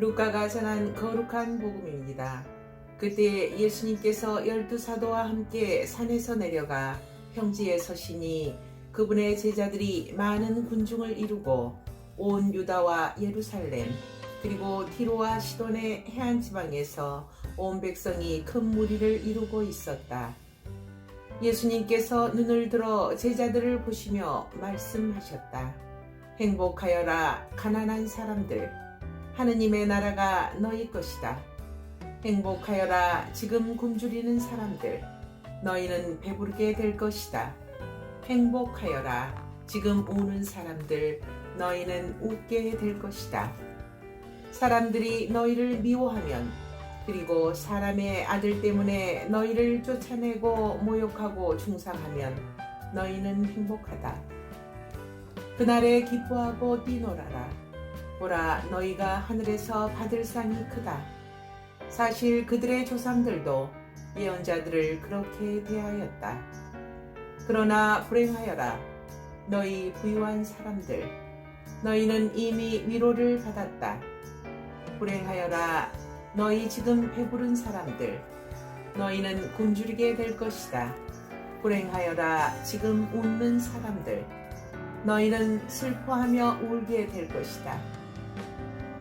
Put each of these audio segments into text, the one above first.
루카가 전한 거룩한 복음입니다. 그때 예수님께서 열두 사도와 함께 산에서 내려가 평지에 서시니 그분의 제자들이 많은 군중을 이루고 온 유다와 예루살렘 그리고 티로와 시돈의 해안 지방에서 온 백성이 큰 무리를 이루고 있었다. 예수님께서 눈을 들어 제자들을 보시며 말씀하셨다. 행복하여라 가난한 사람들 하느님의 나라가 너희 것이다. 행복하여라 지금 굶주리는 사람들 너희는 배부르게 될 것이다. 행복하여라 지금 우는 사람들 너희는 웃게 될 것이다. 사람들이 너희를 미워하면 그리고 사람의 아들 때문에 너희를 쫓아내고 모욕하고 중상하면 너희는 행복하다. 그날에 기뻐하고 뛰놀아라. 보라 너희가 하늘에서 받을 상이 크다. 사실 그들의 조상들도 예언자들을 그렇게 대하였다. 그러나 불행하여라. 너희 부유한 사람들. 너희는 이미 위로를 받았다. 불행하여라. 너희 지금 배부른 사람들. 너희는 굶주리게 될 것이다. 불행하여라. 지금 웃는 사람들. 너희는 슬퍼하며 울게 될 것이다.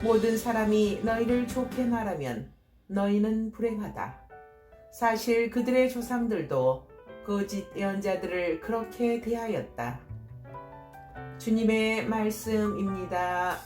모든 사람이 너희를 좋게 말하면 너희는 불행하다. 사실 그들의 조상들도 거짓 예언자들을 그렇게 대하였다. 주님의 말씀입니다.